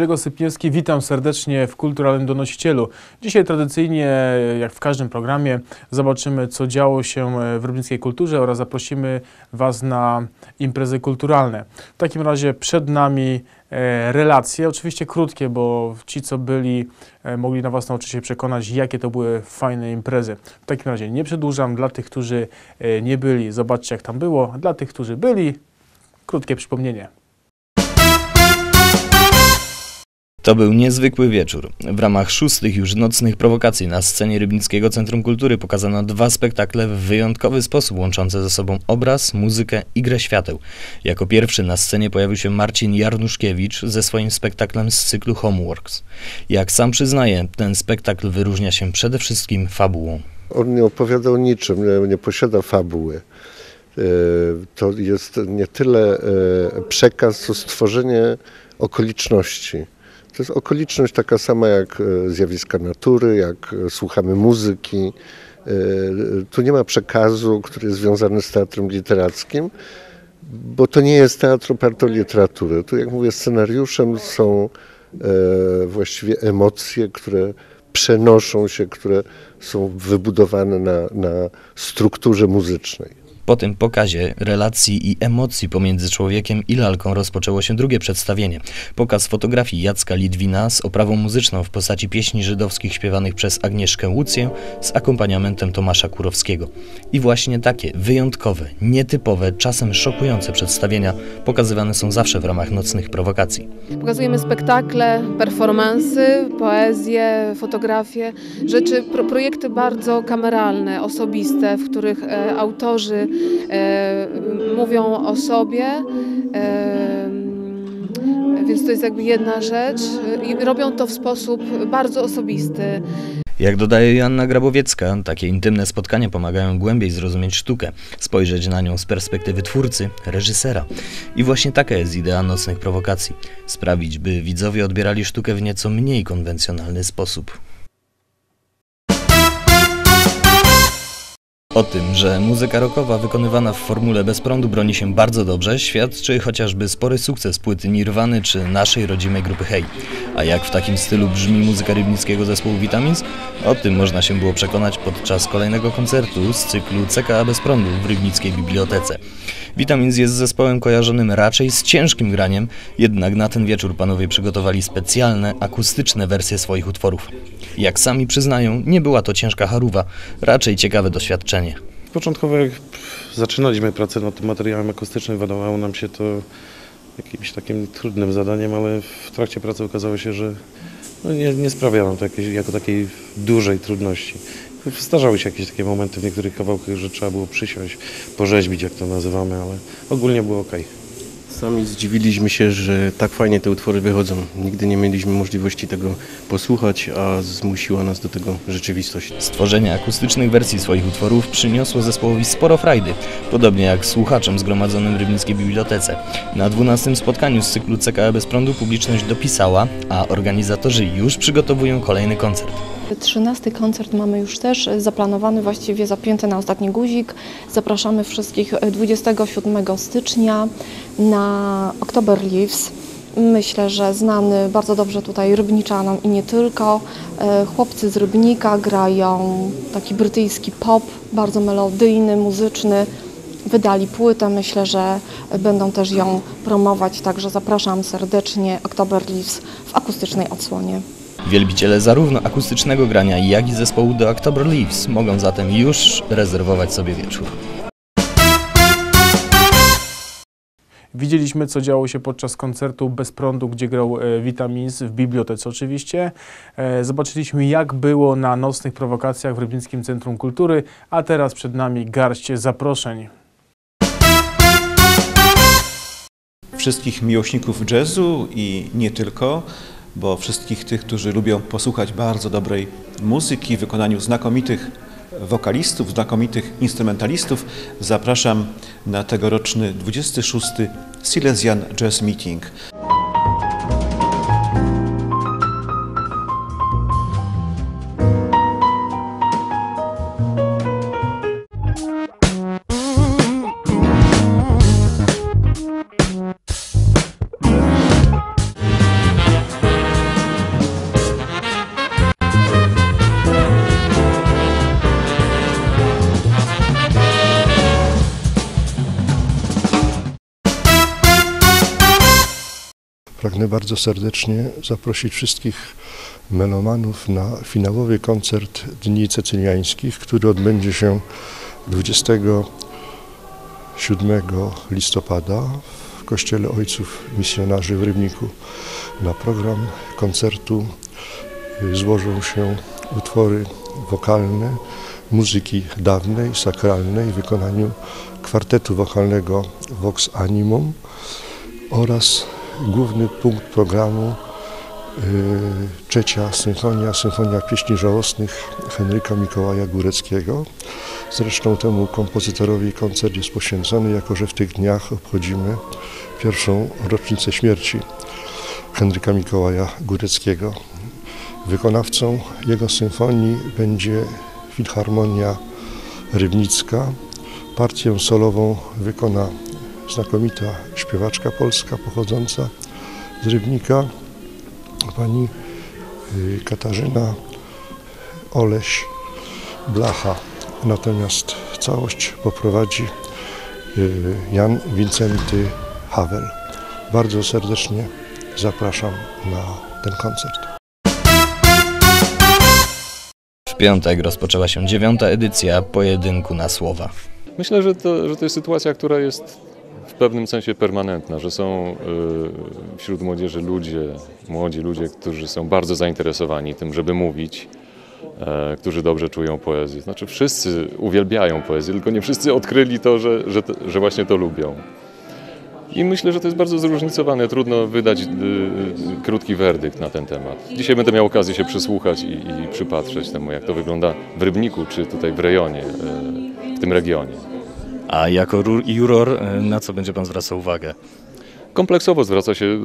Grzegorz Sypniewski, witam serdecznie w Kulturalnym Donosicielu. Dzisiaj tradycyjnie, jak w każdym programie, zobaczymy, co działo się w rybnickiej kulturze oraz zaprosimy Was na imprezy kulturalne. W takim razie przed nami e, relacje, oczywiście krótkie, bo ci, co byli, e, mogli na własne oczy się przekonać, jakie to były fajne imprezy. W takim razie nie przedłużam. Dla tych, którzy e, nie byli, zobaczcie, jak tam było. Dla tych, którzy byli, krótkie przypomnienie. To był niezwykły wieczór. W ramach szóstych już nocnych prowokacji na scenie Rybnickiego Centrum Kultury pokazano dwa spektakle w wyjątkowy sposób łączące ze sobą obraz, muzykę i grę świateł. Jako pierwszy na scenie pojawił się Marcin Jarnuszkiewicz ze swoim spektaklem z cyklu Homeworks. Jak sam przyznaje, ten spektakl wyróżnia się przede wszystkim fabułą. On nie opowiada o niczym, nie, posiada fabuły. E, To jest nie tyle e, przekaz, co stworzenie okoliczności. To jest okoliczność taka sama jak e, zjawiska natury, jak e, słuchamy muzyki. E, Tu nie ma przekazu, który jest związany z teatrem literackim, bo to nie jest teatr oparty o literaturę. Tu, jak mówię, scenariuszem są właściwie emocje, które przenoszą się, które są wybudowane na, na strukturze muzycznej. Po tym pokazie relacji i emocji pomiędzy człowiekiem i lalką rozpoczęło się drugie przedstawienie. Pokaz fotografii Jacka Lidwina z oprawą muzyczną w postaci pieśni żydowskich śpiewanych przez Agnieszkę Łucję z akompaniamentem Tomasza Kurowskiego. I właśnie takie wyjątkowe, nietypowe, czasem szokujące przedstawienia pokazywane są zawsze w ramach nocnych prowokacji. Pokazujemy spektakle, performansy, poezję, fotografię, rzeczy, pro, projekty bardzo kameralne, osobiste, w których e, autorzy mówią o sobie. E, więc to jest jakby jedna rzecz e, i robią to w sposób bardzo osobisty. Jak dodaje Joanna Grabowiecka, takie intymne spotkania pomagają głębiej zrozumieć sztukę, spojrzeć na nią z perspektywy twórcy, reżysera. I właśnie taka jest idea nocnych prowokacji sprawić, by widzowie odbierali sztukę w nieco mniej konwencjonalny sposób. O tym, że muzyka rockowa wykonywana w formule bez prądu broni się bardzo dobrze, świadczy chociażby spory sukces płyty Nirwany czy naszej rodzimej grupy Hej. A jak w takim stylu brzmi muzyka rybnickiego zespołu Vitamins? O tym można się było przekonać podczas kolejnego koncertu z cyklu CKA bez prądu w Rybnickiej Bibliotece. Vitamins jest zespołem kojarzonym raczej z ciężkim graniem, jednak na ten wieczór panowie przygotowali specjalne, akustyczne wersje swoich utworów. Jak sami przyznają, nie była to ciężka charuwa, raczej ciekawe doświadczenie. Początkowo jak zaczynaliśmy pracę nad tym materiałem akustycznym, wydawało nam się to jakimś takim trudnym zadaniem, ale w trakcie pracy okazało się, że no nie, nie sprawia nam to jako takiej dużej trudności. Zdarzały się jakieś takie momenty w niektórych kawałkach, że trzeba było przysiąść, porzeźbić, jak to nazywamy, ale ogólnie było ok. Sami zdziwiliśmy się, że tak fajnie te utwory wychodzą. Nigdy nie mieliśmy możliwości tego posłuchać, a zmusiła nas do tego rzeczywistość. Stworzenie akustycznych wersji swoich utworów przyniosło zespołowi sporo frajdy, podobnie jak słuchaczom zgromadzonym w Rybnickiej Bibliotece. Na 12 spotkaniu z cyklu CKE bez prądu publiczność dopisała, a organizatorzy już przygotowują kolejny koncert. Trzynasty koncert mamy już też zaplanowany, właściwie zapięty na ostatni guzik. Zapraszamy wszystkich 27 stycznia na October Leaves. Myślę, że znany bardzo dobrze tutaj Rybniczanom i nie tylko. E, Chłopcy z Rybnika grają taki brytyjski pop, bardzo melodyjny, muzyczny. Wydali płytę, myślę, że będą też ją promować, także zapraszam serdecznie October Leaves w akustycznej odsłonie. Wielbiciele zarówno akustycznego grania, jak i zespołu The October Leaves mogą zatem już rezerwować sobie wieczór. Widzieliśmy, co działo się podczas koncertu bez prądu, gdzie grał e, Vitamins w bibliotece oczywiście. E, Zobaczyliśmy, jak było na nocnych prowokacjach w Rybnickim Centrum Kultury, a teraz przed nami garść zaproszeń. wszystkich miłośników jazzu i nie tylko, bo wszystkich tych, którzy lubią posłuchać bardzo dobrej muzyki w wykonaniu znakomitych wokalistów, znakomitych instrumentalistów, zapraszam na tegoroczny 26. Silesian Jazz Meeting. Pragnę bardzo serdecznie zaprosić wszystkich melomanów na finałowy koncert Dni Cecyliańskich, który odbędzie się 27 listopada w Kościele Ojców Misjonarzy w Rybniku. Na program koncertu y, złożą się utwory wokalne, muzyki dawnej, sakralnej w wykonaniu kwartetu wokalnego Vox Animum oraz główny punkt programu y, trzecia symfonia, symfonia pieśni żałosnych Henryka Mikołaja Góreckiego. Zresztą temu kompozytorowi koncert jest poświęcony, jako że w tych dniach obchodzimy pierwszą rocznicę śmierci Henryka Mikołaja Góreckiego. Wykonawcą jego symfonii będzie Filharmonia Rybnicka. Partię solową wykona znakomita śpiewaczka polska pochodząca z Rybnika, pani y, Katarzyna Oleś Blacha. Natomiast całość poprowadzi y, Jan Wincenty Havel. Bardzo serdecznie zapraszam na ten koncert. W piątek rozpoczęła się dziewiąta edycja pojedynku na słowa. Myślę, że to, że to jest sytuacja, która jest pewnym sensie permanentna, że są y, wśród młodzieży ludzie, młodzi ludzie, którzy są bardzo zainteresowani tym, żeby mówić, e, którzy dobrze czują poezję. Znaczy wszyscy uwielbiają poezję, tylko nie wszyscy odkryli to, że, że, że właśnie to lubią. I myślę, że to jest bardzo zróżnicowane. Trudno wydać y, y, krótki werdykt na ten temat. Dzisiaj będę miał okazję się przysłuchać i, i przypatrzeć temu, jak to wygląda w Rybniku, czy tutaj w rejonie, y, w tym regionie. A jako juror e, na co będzie Pan zwracał uwagę? Kompleksowo zwraca się y,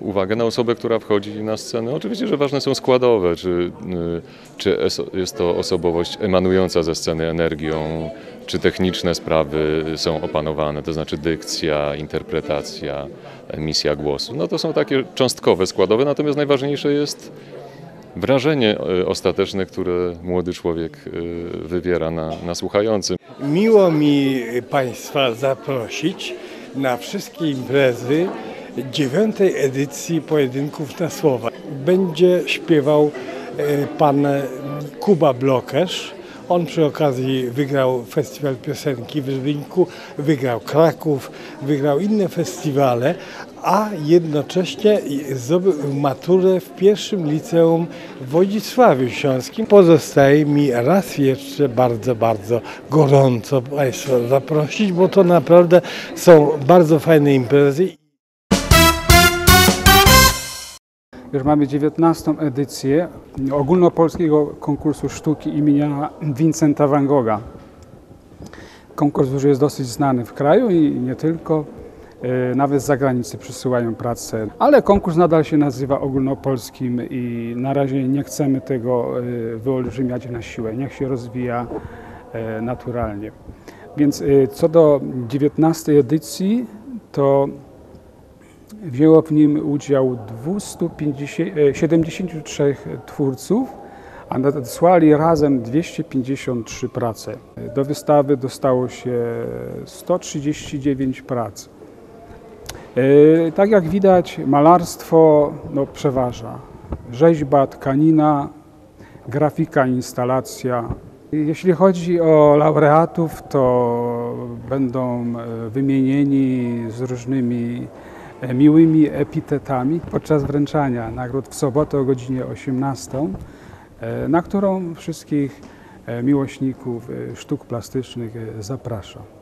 uwagę na osobę, która wchodzi na scenę. Oczywiście, że ważne są składowe, czy, y, czy es- jest to osobowość emanująca ze sceny energią, czy techniczne sprawy są opanowane, to znaczy dykcja, interpretacja, emisja głosu. No to są takie cząstkowe, składowe, natomiast najważniejsze jest wrażenie ostateczne, które młody człowiek wywiera na, na słuchającym. Miło mi Państwa zaprosić na wszystkie imprezy dziewiątej edycji Pojedynków na Słowa. Będzie śpiewał e, pan Kuba Blokerz. On przy okazji wygrał Festiwal Piosenki w Rybniku, wygrał Kraków, wygrał inne festiwale, a jednocześnie zdobył maturę w pierwszym liceum w Wodzisławiu Śląskim. Pozostaje mi raz jeszcze bardzo, bardzo gorąco Państwa zaprosić, bo to naprawdę są bardzo fajne imprezy. Już mamy 19. edycję ogólnopolskiego konkursu sztuki imienia Vincenta van Gogha. Konkurs już jest dosyć znany w kraju i nie tylko. E, Nawet z zagranicy przysyłają pracę, ale konkurs nadal się nazywa ogólnopolskim i na razie nie chcemy tego e, wyolbrzymiać na siłę. Niech się rozwija e, naturalnie. Więc co do 19 edycji, to Wzięło w nim udział 273 twórców, a nadesłali razem 253 prace. Do wystawy dostało się 139 prac. E, Tak jak widać, malarstwo no, przeważa. Rzeźba, tkanina, grafika, instalacja. Jeśli chodzi o laureatów, to będą e, wymienieni z różnymi e, miłymi epitetami podczas wręczania nagród w sobotę o godzinie 18, e, na którą wszystkich miłośników sztuk plastycznych zapraszam.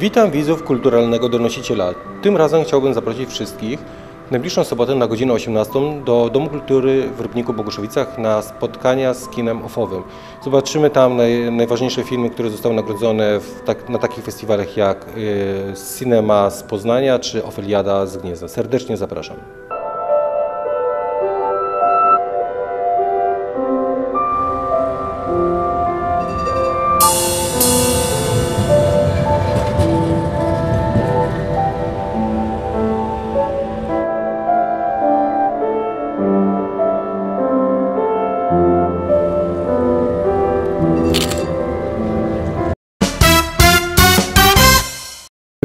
Witam widzów kulturalnego donosiciela. Tym razem chciałbym zaprosić wszystkich w najbliższą sobotę na godzinę 18 do Domu Kultury w Rybniku Boguszowicach na spotkania z kinem ofowym. Zobaczymy tam naj, najważniejsze filmy, które zostały nagrodzone tak, na takich festiwalach jak y, Cinema z Poznania czy Ofeliada z Gniezna. Serdecznie zapraszam.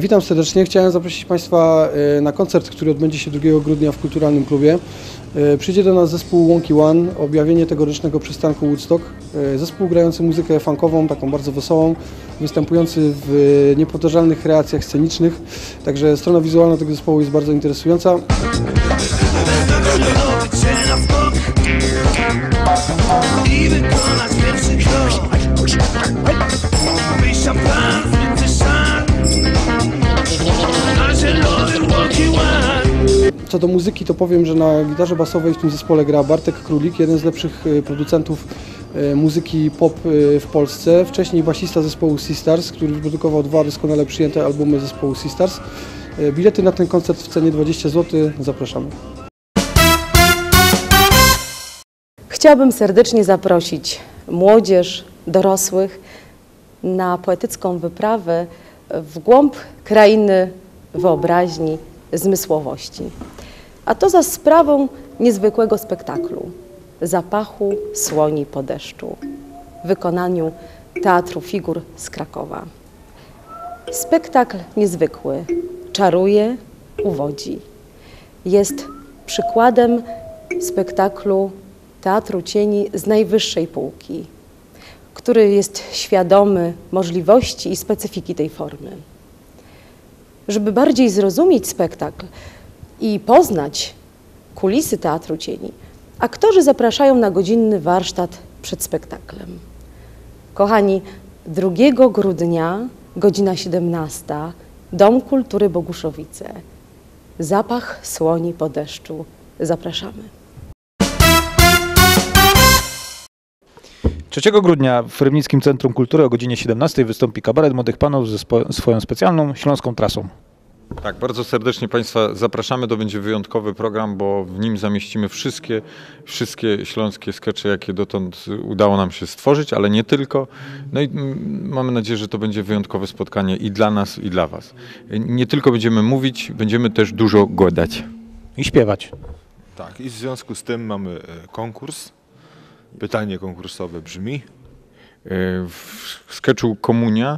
Witam serdecznie. Chciałem zaprosić Państwa y, na koncert, który odbędzie się 2 grudnia w Kulturalnym Klubie. Y, przyjdzie do nas zespół Wonky One, objawienie tegorocznego przystanku Woodstock. Y, zespół grający muzykę funkową, taką bardzo wesołą, występujący w niepowtarzalnych reakcjach scenicznych. Także strona wizualna tego zespołu jest bardzo interesująca. Co do muzyki, to powiem, że na gitarze basowej w tym zespole gra Bartek Królik, jeden z lepszych e, producentów e, muzyki pop e, w Polsce. Wcześniej basista zespołu Sistars, który wyprodukował dwa doskonale przyjęte albumy zespołu Sistars. E, Bilety na ten koncert w cenie 20 zł. Zapraszamy. Chciałabym serdecznie zaprosić młodzież, dorosłych na poetycką wyprawę w głąb krainy wyobraźni, zmysłowości. A to za sprawą niezwykłego spektaklu Zapachu słoni po deszczu w wykonaniu Teatru Figur z Krakowa. Spektakl niezwykły, czaruje, uwodzi. Jest przykładem spektaklu Teatru Cieni z najwyższej półki, który jest świadomy możliwości i specyfiki tej formy. Żeby bardziej zrozumieć spektakl i poznać kulisy Teatru Cieni, aktorzy zapraszają na godzinny warsztat przed spektaklem. Kochani, 2 grudnia, godzina 17, Dom Kultury Boguszowice. Zapach słoni po deszczu. Zapraszamy. 3 grudnia w Rybnickim Centrum Kultury o godzinie 17 wystąpi kabaret Młodych Panów ze swoją specjalną śląską trasą. Tak, bardzo serdecznie Państwa zapraszamy. To będzie wyjątkowy program, bo w nim zamieścimy wszystkie, wszystkie śląskie skecze, jakie dotąd udało nam się stworzyć, ale nie tylko. No i mm, mamy nadzieję, że to będzie wyjątkowe spotkanie i dla nas, i dla Was. Nie tylko będziemy mówić, będziemy też dużo gadać. I śpiewać. Tak, i w związku z tym mamy e, konkurs. Pytanie konkursowe brzmi: E, W sketchu Komunia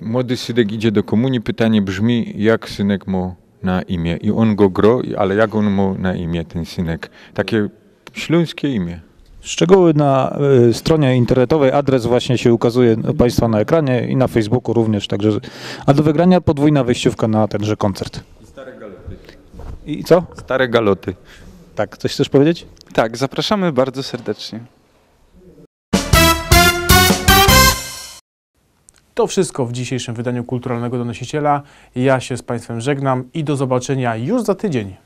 młody synek idzie do komunii, pytanie brzmi, jak synek ma na imię. I on go gro, ale jak on ma na imię, ten synek. Takie śląskie imię. Szczegóły na y, stronie internetowej, adres właśnie się ukazuje u Państwa na ekranie i na Facebooku również, także a do wygrania podwójna wejściówka na tenże koncert. Stare galoty. I co? Stare galoty. Tak, coś chcesz powiedzieć? Tak, zapraszamy bardzo serdecznie. To wszystko w dzisiejszym wydaniu Kulturalnego Donosiciela. Ja się z Państwem żegnam i do zobaczenia już za tydzień.